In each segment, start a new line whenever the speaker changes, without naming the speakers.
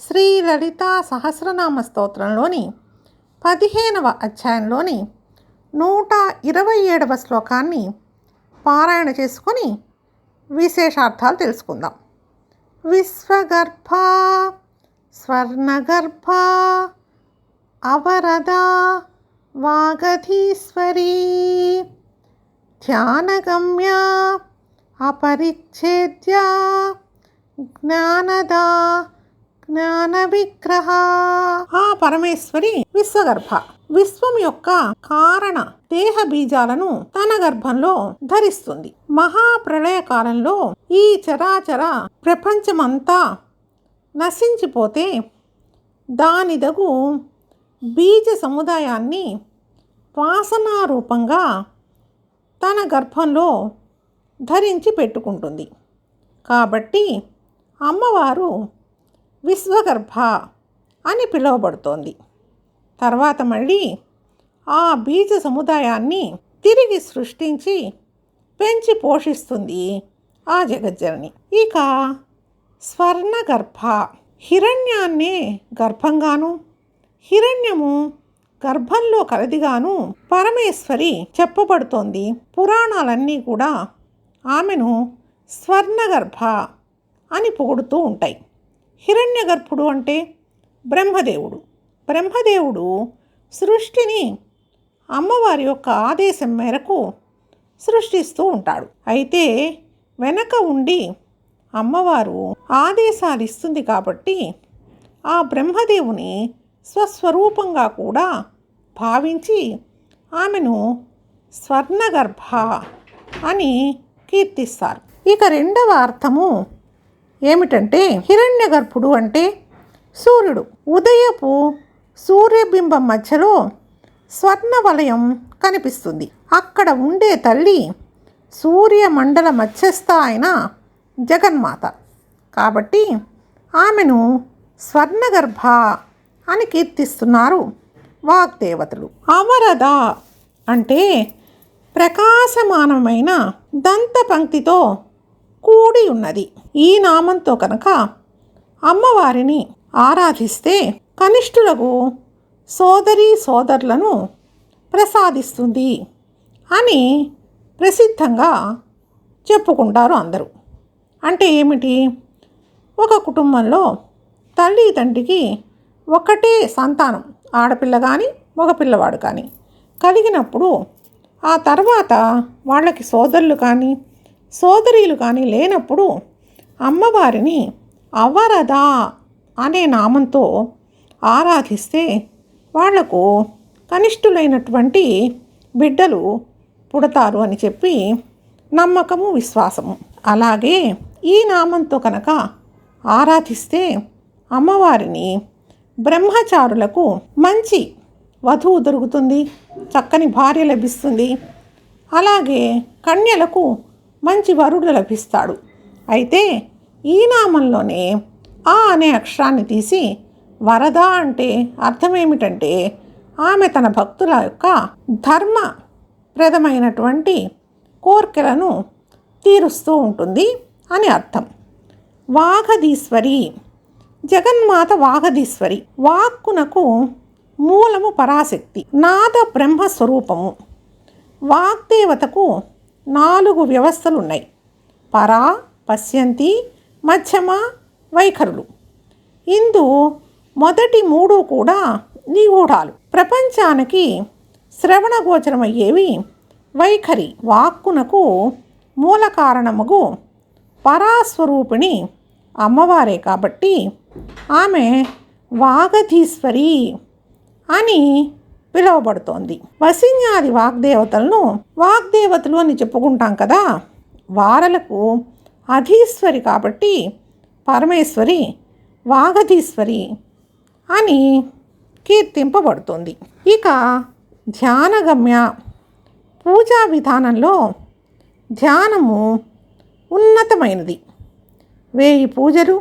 శ్రీ లలిత సహస్రనామ స్తోత్రంలోని పదిహేనవ అధ్యాయంలోని నూట ఇరవై ఏడవ శ్లోకాన్ని పారాయణ చేసుకొని విశేషార్థాలు తెలుసుకుందాం. విశ్వగర్భ స్వర్ణగర్భ అవరద వాగధీశ్వరీ ధ్యానగమ్య అపరిచ్ఛేద్య జ్ఞానదా జ్ఞాన విగ్రహ ఆ పరమేశ్వరి విశ్వగర్భ. విశ్వం యొక్క కారణ దేహ బీజాలను తన గర్భంలో ధరిస్తుంది. మహాప్రళయ కాలంలో ఈ చరాచర ప్రపంచమంతా నశించిపోతే దానిదగు బీజ సముదాయాన్ని వాసనారూపంగా తన గర్భంలో ధరించి పెట్టుకుంటుంది. కాబట్టి అమ్మవారు విశ్వగర్భ అని పిలువబడుతోంది. తర్వాత మళ్ళీ ఆ బీజ సముదాయాన్ని తిరిగి సృష్టించి పెంచి పోషిస్తుంది ఆ జగజ్జనని. ఇక స్వర్ణగర్భ హిరణ్యాన్నే గర్భంగాను హిరణ్యము గర్భంలో కలదిగాను పరమేశ్వరి చెప్పబడుతోంది. పురాణాలన్నీ కూడా ఆమెను స్వర్ణగర్భ అని పొగుడుతూ ఉంటాయి. హిరణ్యగర్భుడు అంటే బ్రహ్మదేవుడు. బ్రహ్మదేవుడు సృష్టిని అమ్మవారి యొక్క ఆదేశం మేరకు సృష్టిస్తూ ఉంటాడు. అయితే వెనక ఉండి అమ్మవారు ఆదేశాలు ఇస్తుంది కాబట్టి ఆ బ్రహ్మదేవుని స్వస్వరూపంగా కూడా భావించి ఆమెను స్వర్ణగర్భ అని కీర్తిస్తారు. ఇక రెండవ అర్థము ఏమిటంటే హిరణ్యగర్భుడు అంటే సూర్యుడు. ఉదయపు సూర్యబింబం మధ్యలో స్వర్ణ వలయం కనిపిస్తుంది. అక్కడ ఉండే తల్లి సూర్యమండల మధ్యస్థ అయిన జగన్మాత. కాబట్టి ఆమెను స్వర్ణగర్భ అని కీర్తిస్తున్నారు వాగ్దేవతలు. అమరద అంటే ప్రకాశమానమైన దంత పంక్తితో కూడి ఉన్నది. ఈ నామంతో కనుక అమ్మవారిని ఆరాధిస్తే కనిష్ఠులకు సోదరి సోదరులను ప్రసాదిస్తుంది అని ప్రసిద్ధంగా చెప్పుకుంటారు అందరూ. అంటే ఏమిటి? ఒక కుటుంబంలో తల్లి తండ్రికి ఒకటే సంతానం ఆడపిల్ల కానీ మగపిల్లవాడు కానీ కలిగినప్పుడు ఆ తర్వాత వాళ్ళకి సోదరులు కానీ సోదరీలు కానీ లేనప్పుడు అమ్మవారిని అవరద అనే నామంతో ఆరాధిస్తే వాళ్ళకు కనిష్ఠులైనటువంటి బిడ్డలు పుడతారు అని చెప్పి నమ్మకము విశ్వాసము. అలాగే ఈ నామంతో కనుక ఆరాధిస్తే అమ్మవారిని బ్రహ్మచారులకు మంచి వధువు దొరుకుతుంది చక్కని భార్య లభిస్తుంది. అలాగే కన్యలకు మంచి వరుడు లభిస్తాడు. అయితే ఈ నామంలోనే ఆ అనే అక్షరాన్ని తీసి వరద అంటే అర్థం ఏమిటంటే ఆమె తన భక్తుల యొక్క ధర్మప్రదమైనటువంటి కోర్కెలను తీరుస్తూ ఉంటుంది అని అర్థం. వాఘధీశ్వరి జగన్మాత వాఘధీశ్వరి వాక్కునకు మూలము పరాశక్తి నాద బ్రహ్మస్వరూపము. వాగ్దేవతకు నాలుగు వ్యవస్థలు ఉన్నాయి పరా పశ్యంతి మధ్యమ వైఖరులు. ఇందు మొదటి మూడు కూడా నిగూఢాలు. ప్రపంచానికి శ్రవణగోచరమయ్యేవి వైఖరి వాక్కునకు మూల కారణముగు పరాస్వరూపిణి అమ్మవారే కాబట్టి ఆమె వాగధీశ్వరి అని పిలువబడుతోంది. వసిన్యాది వాగ్దేవతలను వాగ్దేవతలు అని చెప్పుకుంటాం కదా వారలకు అధీశ్వరి కాబట్టి పరమేశ్వరి వాగధీశ్వరి అని కీర్తింపబడుతుంది. ఇక ధ్యానగమ్య పూజా విధానంలో ధ్యానము ఉన్నతమైనది. వేయి పూజలు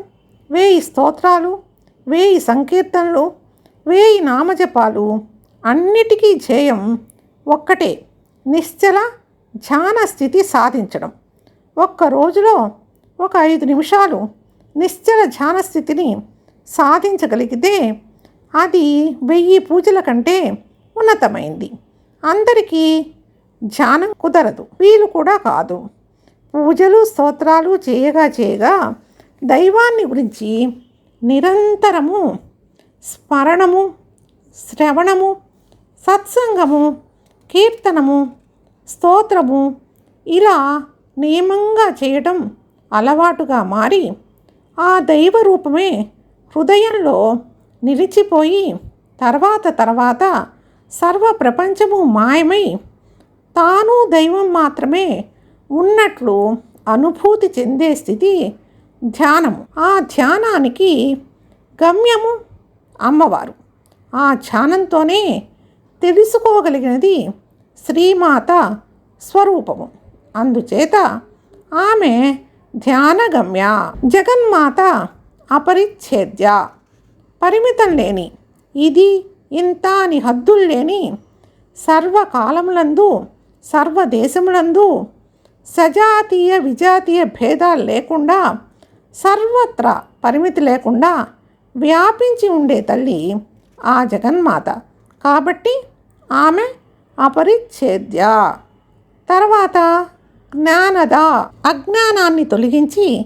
వేయి స్తోత్రాలు వేయి సంకీర్తనలు వేయి నామజపాలు అన్నిటికీ ధ్యేయం ఒక్కటే నిశ్చల ధ్యాన స్థితి సాధించడం. ఒక్క రోజులో ఒక ఐదు నిమిషాలు నిశ్చల ధ్యాన స్థితిని సాధించగలిగితే అది వెయ్యి పూజల కంటే ఉన్నతమైంది. అందరికీ ధ్యానం కుదరదు వీలు కూడా కాదు. పూజలు స్తోత్రాలు చేయగా చేయగా దైవాన్ని గురించి నిరంతరము స్మరణము శ్రవణము సత్సంగము కీర్తనము స్తోత్రము ఇలా నియమంగా చేయటం అలవాటుగా మారి ఆ దైవ రూపమే హృదయంలో నిలిచిపోయి తర్వాత తర్వాత సర్వ ప్రపంచము మాయమై తాను దైవం మాత్రమే ఉన్నట్లు అనుభూతి చెందే స్థితి ధ్యానము. ఆ ధ్యానానికి గమ్యము అమ్మవారు. ఆ ధ్యానంతోనే తెలుసుకోగలిగినది శ్రీమాత స్వరూపము. అందుచేత ఆమె ధ్యానగమ్య జగన్మాత అపరిచ్ఛేద్య పరిమితం లేని ఇది ఇంత అని హద్దులు లేని సర్వకాలములందు సర్వదేశములందు సజాతీయ విజాతీయ భేదాలు లేకుండా సర్వత్రా పరిమితి లేకుండా వ్యాపించి ఉండే తల్లి ఆ జగన్మాత. కాబట్టి ఆమె అపరిచ్ఛేద్య. తర్వాత జ్ఞానద అజ్ఞానాన్ని తొలగించి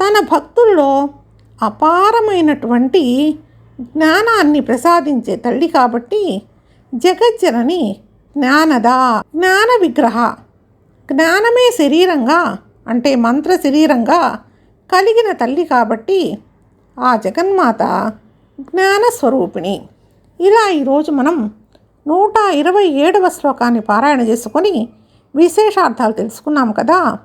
తన భక్తుల్లో అపారమైనటువంటి జ్ఞానాన్ని ప్రసాదించే తల్లి కాబట్టి జగజ్జనని జ్ఞానద. జ్ఞాన విగ్రహ. జ్ఞానమే శరీరంగా అంటే మంత్ర శరీరంగా కలిగిన తల్లి కాబట్టి ఆ జగన్మాత జ్ఞానస్వరూపిణి. ఇలా ఈరోజు మనం నూట ఇరవై ఏడవ శ్లోకాన్ని పారాయణ చేసుకొని విశేషార్థాలు తెలుసుకున్నాం కదా.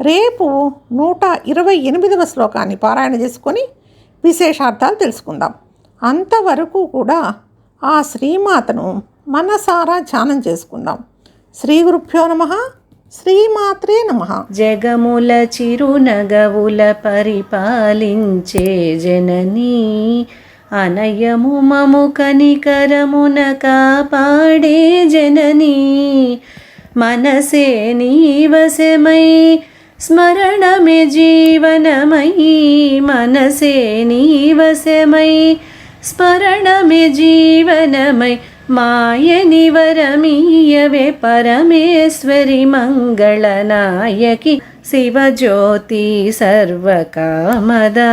రేపు నూట ఇరవై ఎనిమిదవ శ్లోకాన్ని పారాయణ చేసుకొని విశేషార్థాలు తెలుసుకుందాం. అంతవరకు కూడా ఆ శ్రీమాతను మనసారా ధ్యానం చేసుకుందాం. శ్రీ గురుభ్యో నమ శ్రీమాత్రే నమ.
జగముల చిరునగవుల పరిపాలించే జననీ అనయము మము కనికరమున కాపాడే జననీ. మనసే నీవశమై స్మరణమే జీవనమై. మనసే నీవశమై స్మరణమే జీవనమై. మాయని వరమీయవే పరమేశ్వరి మంగళనాయకి శివజ్యోతి సర్వకామదా.